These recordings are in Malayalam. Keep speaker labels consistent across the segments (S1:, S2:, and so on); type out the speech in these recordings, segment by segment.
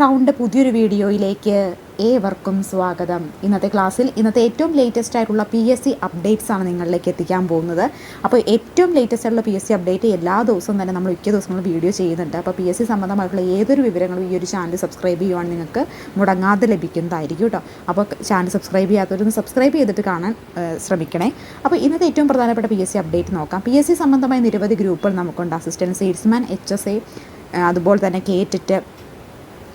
S1: ക്രൗണിന്റെ പുതിയൊരു വീഡിയോയിലേക്ക് ഏവർക്കും സ്വാഗതം. ഇന്നത്തെ ക്ലാസ്സിൽ ഇന്നത്തെ ഏറ്റവും ലേറ്റസ്റ്റ് ആയിട്ടുള്ള പി എസ് സി അപ്ഡേറ്റ്സ് ആണ് നിങ്ങളിലേക്ക് എത്തിക്കാൻ പോകുന്നത്. അപ്പോൾ ഏറ്റവും ലേറ്റസ്റ്റ് ആയിട്ടുള്ള പി എസ് സി അപ്ഡേറ്റ് എല്ലാ ദിവസവും തന്നെ നമ്മൾ മിക്ക ദിവസങ്ങളും വീഡിയോ ചെയ്യുന്നുണ്ട്. അപ്പോൾ പി എസ് സി സംബന്ധമായിട്ടുള്ള ഏതൊരു വിവരങ്ങളും ഈ ഒരു ചാനൽ സബ്സ്ക്രൈബ് ചെയ്യുവാൻ നിങ്ങൾക്ക് മുടങ്ങാതെ ലഭിക്കുന്നതായിരിക്കും കേട്ടോ. അപ്പോൾ ചാനൽ സബ്സ്ക്രൈബ് ചെയ്യാത്തവരൊന്ന് സബ്സ്ക്രൈബ് ചെയ്തിട്ട് കാണാൻ ശ്രമിക്കണേ. അപ്പോൾ ഇന്നത്തെ ഏറ്റവും പ്രധാനപ്പെട്ട പി എസ് സി അപ്ഡേറ്റ് നോക്കാം. പി എസ് സി സംബന്ധമായ നിരവധി ഗ്രൂപ്പുകൾ നമുക്കുണ്ട്. Assistant salesman H S A അതുപോലെ തന്നെ കേറ്റിറ്റ്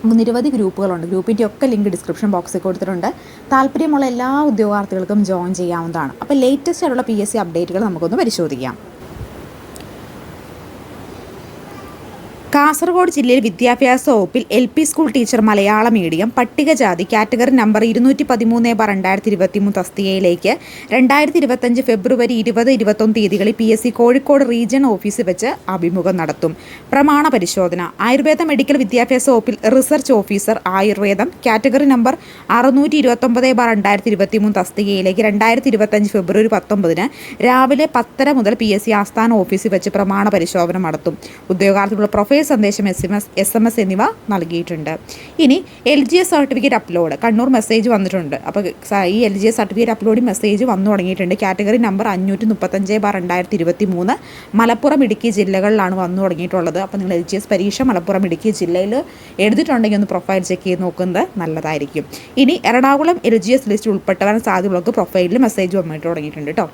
S1: നിരവധി ഗ്രൂപ്പുകളുണ്ട്. ഗ്രൂപ്പിന്റെ ഒക്കെ ലിങ്ക് ഡിസ്ക്രിപ്ഷൻ ബോക്സിൽ കൊടുത്തിട്ടുണ്ട്. താല്പര്യമുള്ള എല്ലാ ഉദ്യോഗാർത്ഥികൾക്കും ജോയിൻ ചെയ്യാവുന്നതാണ്. അപ്പോൾ ലേറ്റസ്റ്റ് ആയിട്ടുള്ള പി എസ് സി അപ്ഡേറ്റുകൾ നമുക്കൊന്ന് പരിശോധിക്കാം. കാസർഗോഡ് ജില്ലയിൽ വിദ്യാഭ്യാസ വകുപ്പിൽ L P school teacher Malayala medium പട്ടികജാതി കാറ്റഗറി നമ്പർ ഇരുന്നൂറ്റി പതിമൂന്ന് ബാർ രണ്ടായിരത്തി ഇരുപത്തി മൂന്ന് തസ്തികയിലേക്ക് രണ്ടായിരത്തി ഇരുപത്തഞ്ച് ഫെബ്രുവരി ഇരുപത് ഇരുപത്തൊന്ന് തീയതികളിൽ P S C Kozhikode region ഓഫീസിൽ വെച്ച് അഭിമുഖം നടത്തും. പ്രമാണ പരിശോധന. ആയുർവേദ മെഡിക്കൽ വിദ്യാഭ്യാസ വകുപ്പിൽ research officer Ayurvedam category number അറുന്നൂറ്റി ഇരുപത്തൊമ്പത് ബാർ രണ്ടായിരത്തി ഇരുപത്തി മൂന്ന് തസ്തികയിലേക്ക് രണ്ടായിരത്തി ഇരുപത്തഞ്ച് ഫെബ്രുവരി പത്തൊമ്പതിന് രാവിലെ പത്തര മുതൽ പി എസ് സി ആസ്ഥാന ഓഫീസിൽ വെച്ച് പ്രമാണ പരിശോധന നടത്തും. ഉദ്യോഗാർത്ഥികളുടെ പ്രൊഫൈൽ സന്ദേശം S M S S M S എന്നിവ നൽകിയിട്ടുണ്ട്. ഇനി L G S certificate upload Kannur message വന്നിട്ടുണ്ട്. അപ്പോൾ ഈ L G S certificate upload message വന്നു തുടങ്ങിയിട്ടുണ്ട്. കാറ്റഗറി നമ്പർ അഞ്ഞൂറ്റി മുപ്പത്തഞ്ച് ബാർ രണ്ടായിരത്തി ഇരുപത്തി മൂന്ന് മലപ്പുറം ഇടുക്കി ജില്ലകളിലാണ് വന്നു തുടങ്ങിയിട്ടുള്ളത്. അപ്പോൾ നിങ്ങൾ എൽ ജി എസ് പരീക്ഷ മലപ്പുറം ഇടുക്കി ജില്ലയിൽ എഴുതിയിട്ടുണ്ടെങ്കിൽ ഒന്ന് പ്രൊഫൈൽ ചെക്ക് ചെയ്ത് നോക്കുന്നത് നല്ലതായിരിക്കും. ഇനി Ernakulam L G S list ഉൾപ്പെട്ടവൻ സാധ്യതയുള്ളവർക്ക് പ്രൊഫൈലിൽ മെസ്സേജ് വന്നിട്ട് തുടങ്ങിയിട്ടുണ്ട് കേട്ടോ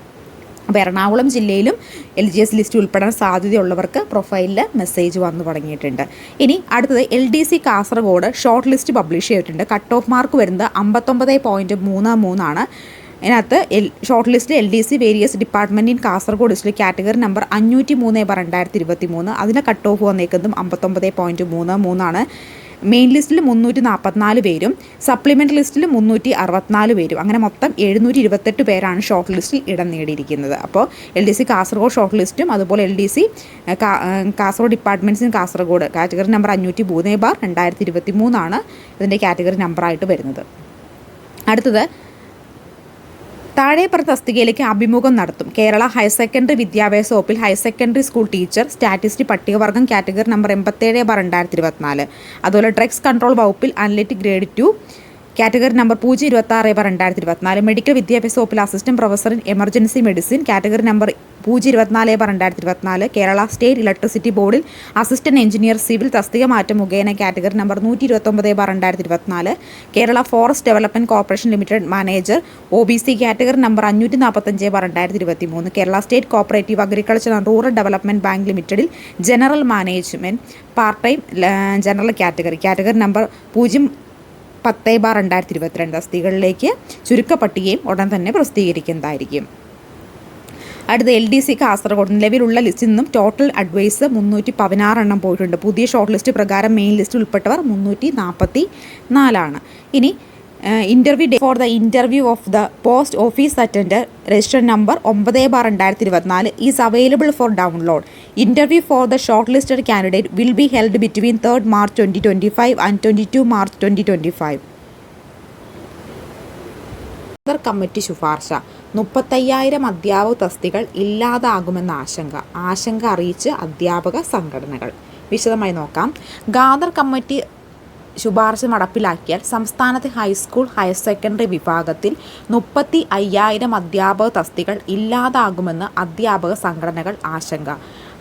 S1: അപ്പോൾ എറണാകുളം ജില്ലയിലും എൽ ജി എസ് ലിസ്റ്റ് ഉൾപ്പെടാൻ സാധ്യതയുള്ളവർക്ക് പ്രൊഫൈലിൽ മെസ്സേജ് വന്നു തുടങ്ങിയിട്ടുണ്ട്. ഇനി അടുത്തത് L D C Kasaragod short list publish ചെയ്തിട്ടുണ്ട്. കട്ട് ഓഫ് മാർക്ക് വരുന്നത് അമ്പത്തൊമ്പത് പോയിന്റ് മൂന്ന് മൂന്നാണ് ഇതിനകത്ത് L short list L D C various department in Kasaragod district category number അഞ്ഞൂറ്റി മൂന്ന് ബാർ രണ്ടായിരത്തി ഇരുപത്തി മൂന്ന് അതിന് കട്ട് ഓഫ് വന്നേക്കുന്നതും അമ്പത്തൊമ്പത് പോയിന്റ് മൂന്ന് മൂന്നാണ് മെയിൻ ലിസ്റ്റിൽ മുന്നൂറ്റി നാൽപ്പത്തിനാല് പേരും സപ്ലിമെന്റ് ലിസ്റ്റിൽ മുന്നൂറ്റി അറുപത്തിനാല് പേരും. അങ്ങനെ മൊത്തം എഴുന്നൂറ്റി ഇരുപത്തെട്ട് പേരാണ് ഷോർട്ട് ലിസ്റ്റിൽ ഇടം നേടിയിരിക്കുന്നത്. അപ്പോൾ L D C Kasaragod short ലിസ്റ്റും അതുപോലെ L D C Kasaragod departments in Kasaragod category number അഞ്ഞൂറ്റി മൂന്ന് ബാർ രണ്ടായിരത്തി ഇരുപത്തി മൂന്നാണ് ഇതിന്റെ കാറ്റഗറി നമ്പറായിട്ട് വരുന്നത്. അടുത്തത് താഴെ പറഞ്ഞ തസ്തികയിലേക്ക് അഭിമുഖം നടത്തും. കേരള ഹയർ സെക്കൻഡറി വിദ്യാഭ്യാസ വകുപ്പിൽ higher secondary school teacher statistics പട്ടികവർഗം category number എൺപത്തേഴ് ബാർ രണ്ടായിരത്തി ഇരുപത്തിനാല് അതുപോലെ ഡ്രഗ്സ് കൺട്രോൾ വകുപ്പിൽ analytic grade two category number പൂജ്യം ഇരുപത്തി ആറ് ബാർ രണ്ടായിരത്തി ഇരുപത്തിനാല് മെഡിക്കൽ വിദ്യാഭ്യാസ വകുപ്പിൽ assistant professor in emergency medicine category number പൂജ്യം ഇരുപത്തിനാല് ബാർ രണ്ടായിരത്തി ഇരുപത്തിനാല് കേരള സ്റ്റേറ്റ് ഇലക്ട്രിസിറ്റി ബോർഡിൽ അസിസ്റ്റന്റ് എഞ്ചിനീയർ സിവിൽ തസ്തിക മാറ്റം മുഖേന കാറ്റഗറി നമ്പർ നൂറ്റി ഇരുപത്തൊമ്പത് ബാർ രണ്ടായിരത്തി ഇരുപത്തിനാല് Kerala forest development corporation limited manager O B C category number അഞ്ഞൂറ്റി നാൽപ്പത്തഞ്ച് ബാർ രണ്ടായിരത്തി ഇരുപത്തി മൂന്ന് Kerala state cooperative agriculture and rural development bank ലിമിറ്റഡിൽ general management part time general category. Category number പൂജ്യം പത്ത് ബാർ രണ്ടായിരത്തി ഇരുപത്തിരണ്ട് തസ്തികകളിലേക്ക് ചുരുക്കപ്പട്ടികയും ഉടൻ തന്നെ പ്രസിദ്ധീകരിക്കുന്നതായിരിക്കും. അടുത്ത എൽ ഡി സി കാസർഗോഡ് നിലവിലുള്ള ലിസ്റ്റിൽ നിന്നും ടോട്ടൽ അഡ്വൈസ് മുന്നൂറ്റി പതിനാറ് എണ്ണം പോയിട്ടുണ്ട്. പുതിയ ഷോർട്ട് ലിസ്റ്റ് പ്രകാരം മെയിൻ ലിസ്റ്റ് ഉൾപ്പെട്ടവർ മുന്നൂറ്റി നാൽപ്പത്തി നാലാണ് ഇനി interview day for the interview of the post office attender register number ഒമ്പത് ബാർ രണ്ടായിരത്തി ഇരുപത്തിനാല് is available for download interview for the short listed candidate will be held between third March twenty twenty five and twenty two March twenty twenty five ർ കമ്മിറ്റി ശുപാർശ. മുപ്പത്തയ്യായിരം അധ്യാപക തസ്തികൾ ഇല്ലാതാകുമെന്ന ആശങ്ക. ആശങ്ക അറിയിച്ച് അധ്യാപക സംഘടനകൾ. വിശദമായി നോക്കാം. ഗാദർ കമ്മിറ്റി ശുപാർശ നടപ്പിലാക്കിയാൽ സംസ്ഥാനത്തെ ഹൈസ്കൂൾ ഹയർ സെക്കൻഡറി വിഭാഗത്തിൽ മുപ്പത്തി അയ്യായിരം അധ്യാപക തസ്തികൾ ഇല്ലാതാകുമെന്ന് അധ്യാപക സംഘടനകൾ ആശങ്ക.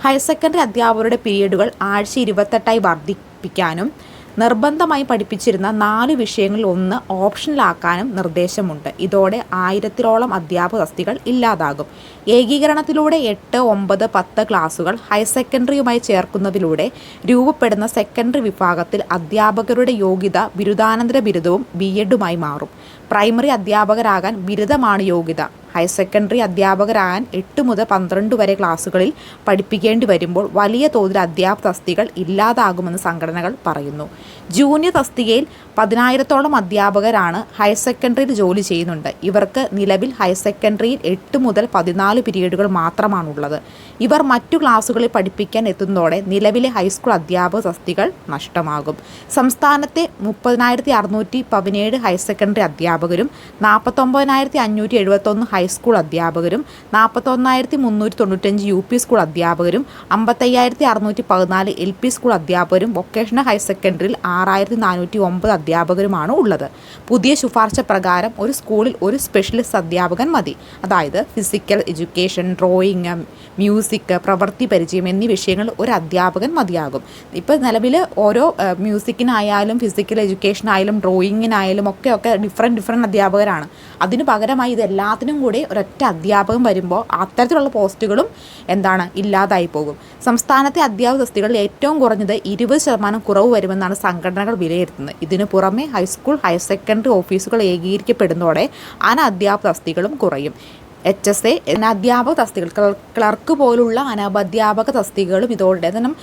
S1: ഹയർ സെക്കൻഡറി അധ്യാപകരുടെ പീരീഡുകൾ ആഴ്ച ഇരുപത്തെട്ടായി വർദ്ധിപ്പിക്കാനും നിർബന്ധമായി പഠിപ്പിച്ചിരുന്ന നാല് വിഷയങ്ങളിൽ ഒന്ന് ഓപ്ഷനിലാക്കാനും നിർദ്ദേശമുണ്ട്. ഇതോടെ ആയിരത്തിലോളം അധ്യാപക തസ്തികൾ ഇല്ലാതാകും. ഏകീകരണത്തിലൂടെ എട്ട് ഒമ്പത് പത്ത് ക്ലാസുകൾ ഹയർ സെക്കൻഡറിയുമായി ചേർക്കുന്നതിലൂടെ രൂപപ്പെടുന്ന സെക്കൻഡറി വിഭാഗത്തിൽ അധ്യാപകരുടെ യോഗ്യത ബിരുദാനന്തര ബിരുദവും ബി എഡുമായി മാറും. പ്രൈമറി അധ്യാപകരാകാൻ ബിരുദമാണ് യോഗ്യത. ഹയർ സെക്കൻഡറി അധ്യാപകരാകാൻ എട്ട് മുതൽ പന്ത്രണ്ട് വരെ ക്ലാസ്സുകളിൽ പഠിപ്പിക്കേണ്ടി വരുമ്പോൾ വലിയ തോതിൽ അധ്യാപക തസ്തികൾ ഇല്ലാതാകുമെന്ന് സംഘടനകൾ പറയുന്നു. ജൂനിയർ തസ്തികയിൽ പതിനായിരത്തോളം അധ്യാപകരാണ് ഹയർ സെക്കൻഡറിയിൽ ജോലി ചെയ്യുന്നുണ്ട്. ഇവർക്ക് നിലവിൽ ഹയർ സെക്കൻഡറിയിൽ എട്ട് മുതൽ പതിനാല് പീരീഡുകൾ മാത്രമാണുള്ളത്. ഇവർ മറ്റു ക്ലാസ്സുകളിൽ പഠിപ്പിക്കാൻ എത്തുന്നതോടെ നിലവിലെ ഹൈസ്കൂൾ അധ്യാപക തസ്തികൾ നഷ്ടമാകും. സംസ്ഥാനത്തെ മുപ്പതിനായിരത്തി അറുന്നൂറ്റി പതിനേഴ് ഹയർ സെക്കൻഡറി അധ്യാപകരും നാൽപ്പത്തൊമ്പതിനായിരത്തി അഞ്ഞൂറ്റി എഴുപത്തൊന്ന് ഹയർ ഹൈസ്കൂൾ അധ്യാപകരും നാൽപ്പത്തൊന്നായിരത്തി മുന്നൂറ്റി തൊണ്ണൂറ്റഞ്ച് യു പി സ്കൂൾ അധ്യാപകരും അമ്പത്തയ്യായിരത്തി അറുന്നൂറ്റി പതിനാല് എൽ പി സ്കൂൾ അധ്യാപകരും വൊക്കേഷണൽ ഹയർ സെക്കൻഡറിയിൽ ആറായിരത്തി നാനൂറ്റി ഒമ്പത് അധ്യാപകരുമാണ് ഉള്ളത്. പുതിയ ശുപാർശ പ്രകാരം ഒരു സ്കൂളിൽ ഒരു സ്പെഷ്യലിസ്റ്റ് അധ്യാപകൻ മതി. അതായത് ഫിസിക്കൽ എഡ്യൂക്കേഷൻ ഡ്രോയിങ് മ്യൂസിക് പ്രവൃത്തി പരിചയം എന്നീ വിഷയങ്ങൾ ഒരു അധ്യാപകൻ മതിയാകും. ഇപ്പോൾ നിലവിൽ ഓരോ മ്യൂസിക്കിനായാലും ഫിസിക്കൽ എഡ്യൂക്കേഷനായാലും ഡ്രോയിങ്ങിനായാലും ഒക്കെ ഒക്കെ ഡിഫറെന്റ് ഡിഫറെന്റ് അധ്യാപകരാണ്. അതിന് പകരമായി ഇത് എല്ലാത്തിനും കൂടി ഒരൊറ്റ അധ്യാപകൻ വരുമ്പോൾ അത്തരത്തിലുള്ള പോസ്റ്റുകളും എന്താണ് ഇല്ലാതായി പോകും. സംസ്ഥാനത്തെ അധ്യാപക തസ്തികളിൽ ഏറ്റവും കുറഞ്ഞത് ഇരുപത് ശതമാനം കുറവ് വരുമെന്നാണ് സംഘടനകൾ വിലയിരുത്തുന്നത്. ഇതിനു പുറമെ ഹൈസ്കൂൾ ഹയർ സെക്കൻഡറി ഓഫീസുകൾ ഏകീകരിക്കപ്പെടുന്നതോടെ അനധ്യാപക തസ്തികളും കുറയും. എച്ച് എസ് എ അനധ്യാപക തസ്തികൾ ക്ലർക്ക് പോലുള്ള അനധ്യാപക തസ്തികകളും ഇതോടെ കാരണം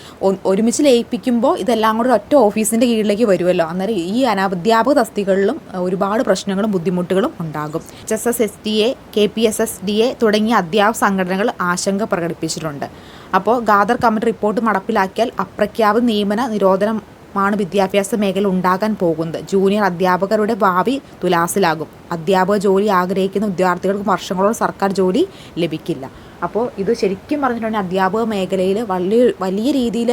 S1: ഒരുമിച്ച് ലയിപ്പിക്കുമ്പോൾ ഇതെല്ലാം കൂടെ ഒറ്റ ഓഫീസിന്റെ കീഴിലേക്ക് വരുമല്ലോ. അന്നേരം ഈ അനധ്യാപക തസ്തികളിലും ഒരുപാട് പ്രശ്നങ്ങളും ബുദ്ധിമുട്ടുകളും ഉണ്ടാകും. H S S S D A K P S S D A തുടങ്ങിയ അധ്യാപക സംഘടനകൾ ആശങ്ക പ്രകടിപ്പിച്ചിട്ടുണ്ട്. അപ്പോൾ ഗാദർ കമ്മിറ്റി റിപ്പോർട്ട് നടപ്പിലാക്കിയാൽ അപ്രഖ്യാപ നിയമന നിരോധനമാണ് വിദ്യാഭ്യാസ മേഖല ഉണ്ടാകാൻ പോകുന്നത്. ജൂനിയർ അധ്യാപകരുടെ ഭാവി തുലാസിലാകും. അധ്യാപക ജോലി ആഗ്രഹിക്കുന്ന വിദ്യാർത്ഥികൾക്ക് വർഷങ്ങളോളം സർക്കാർ ജോലി ലഭിക്കില്ല. അപ്പോൾ ഇത് ശരിക്കും പറഞ്ഞിട്ടുണ്ടെങ്കിൽ അധ്യാപക മേഖലയിൽ വലിയ വലിയ രീതിയിൽ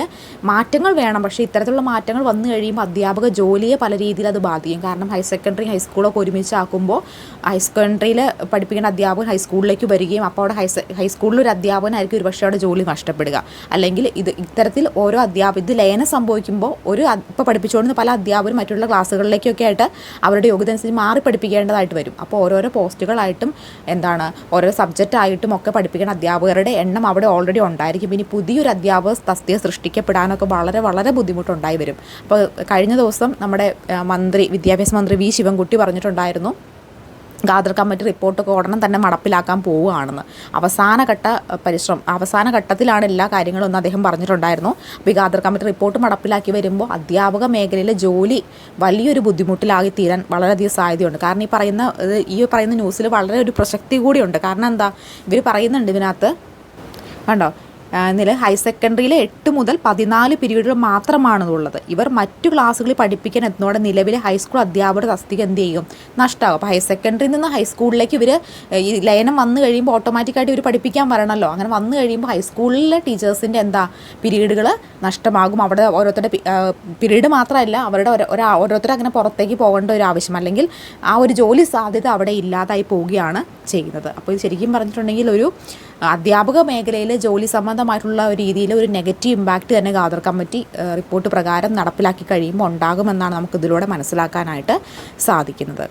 S1: മാറ്റങ്ങൾ വേണം. പക്ഷേ ഇത്തരത്തിലുള്ള മാറ്റങ്ങൾ വന്നു കഴിയുമ്പോൾ അധ്യാപക ജോലിയെ പല രീതിയിൽ അത് ബാധിക്കും. കാരണം ഹയർ സെക്കൻഡറി ഹൈസ്കൂളൊക്കെ ഒരുമിച്ചാക്കുമ്പോൾ ഹയർ സെക്കൻഡറിയിൽ പഠിപ്പിക്കുന്ന അധ്യാപകൻ ഹൈസ്കൂളിലേക്ക് വരികയും അപ്പോൾ അവിടെ ഹൈ ഹൈസ്കൂളിൽ ഒരു അധ്യാപകനായിരിക്കും ഒരുപക്ഷെ അവിടെ ജോലി നഷ്ടപ്പെടുക. അല്ലെങ്കിൽ ഇത് ഇത്തരത്തിൽ ഓരോ അധ്യാപക ഇത് ലയനം സംഭവിക്കുമ്പോൾ ഒരു ഇപ്പോൾ പഠിപ്പിച്ചുകൊണ്ടിരുന്ന പല അധ്യാപകരും മറ്റുള്ള ക്ലാസ്സുകളിലേക്കൊക്കെ ആയിട്ട് അവരുടെ യോഗ്യത അനുസരിച്ച് മാറി പഠിപ്പിക്കേണ്ടതായിട്ട് വരും. അപ്പോൾ ഓരോരോ പോസ്റ്റുകളായിട്ടും എന്താണ് ഓരോ സബ്ജക്റ്റ് ആയിട്ടും ഒക്കെ പഠിപ്പിക്കുന്ന അധ്യാപകരുടെ എണ്ണം അവിടെ ഓൾറെഡി ഉണ്ടായിരിക്കും. ഇനി പുതിയൊരു അധ്യാപക തസ്തിക സൃഷ്ടിക്കപ്പെടാനൊക്കെ വളരെ വളരെ ബുദ്ധിമുട്ടുണ്ടായി വരും. അപ്പോൾ കഴിഞ്ഞ ദിവസം നമ്മുടെ മന്ത്രി വിദ്യാഭ്യാസ മന്ത്രി വി. ശിവൻകുട്ടി പറഞ്ഞിട്ടുണ്ടായിരുന്നു ഗാദർ കമ്മിറ്റി റിപ്പോർട്ടൊക്കെ ഉടനെ തന്നെ നടപ്പിലാക്കാൻ പോവുകയാണെന്ന്. അവസാനഘട്ട പരിശ്രമം അവസാന ഘട്ടത്തിലാണ് എല്ലാ കാര്യങ്ങളും എന്ന് അദ്ദേഹം പറഞ്ഞിട്ടുണ്ടായിരുന്നു. അപ്പോൾ ഈ ഗാദർ കമ്മിറ്റി റിപ്പോർട്ട് നടപ്പിലാക്കി വരുമ്പോൾ അധ്യാപക മേഖലയിലെ ജോലി വലിയൊരു ബുദ്ധിമുട്ടിലാകി തീരാൻ വളരെയധികം സാധ്യതയുണ്ട്. കാരണം ഈ പറയുന്ന ഈ പറയുന്ന ന്യൂസിൽ വളരെ ഒരു പ്രസക്തി കൂടിയുണ്ട്. കാരണം എന്താ? ഇവർ പറയുന്നുണ്ട് ഇതിനകത്ത് കണ്ടോ? നില ഹയർ സെക്കൻഡറിയിലെ എട്ട് മുതൽ പതിനാല് പീരീഡുകൾ മാത്രമാണ് ഉള്ളത് ഇവർ മറ്റു ക്ലാസ്സുകളിൽ പഠിപ്പിക്കാൻ എത്തുന്നതോടെ നിലവിലെ ഹൈസ്കൂൾ അധ്യാപകരുടെ തസ്തിക എന്ത് ചെയ്യും? നഷ്ടമാകും അപ്പോൾ ഹയർ സെക്കൻഡറിയിൽ നിന്ന് ഹൈസ്കൂളിലേക്ക് ഇവർ ഈ ലയനം വന്നു കഴിയുമ്പോൾ ഓട്ടോമാറ്റിക്കായിട്ട് ഇവർ പഠിപ്പിക്കാൻ വരണമല്ലോ അങ്ങനെ വന്നു കഴിയുമ്പോൾ ഹൈസ്കൂളിലെ ടീച്ചേഴ്സിന്റെ എന്താ പീരീഡുകൾ നഷ്ടമാകും. അവിടെ ഓരോരുത്തരുടെ പീരീഡ് മാത്രമല്ല അവരുടെ ഒരാ ഓരോരുത്തർ അങ്ങനെ പുറത്തേക്ക് പോകേണ്ട ഒരു ആവശ്യം. അല്ലെങ്കിൽ ആ ഒരു ജോലി സാധ്യത അവിടെ ഇല്ലാതായി പോവുകയാണ് ചെയ്യുന്നത്. അപ്പോൾ ഇത് ശരിക്കും പറഞ്ഞിട്ടുണ്ടെങ്കിൽ ഒരു അധ്യാപക മേഖലയിൽ ജോലി സംബന്ധമായിട്ടുള്ള ഒരു രീതിയിൽ ഒരു നെഗറ്റീവ് ഇമ്പാക്റ്റ് തന്നെ ഗാദർ കമ്മിറ്റി റിപ്പോർട്ട് പ്രകാരം നടപ്പിലാക്കി കഴിയുമ്പോൾ ഉണ്ടാകുമെന്നാണ് നമുക്കിതിലൂടെ മനസ്സിലാക്കാനായിട്ട് സാധിക്കുന്നത്.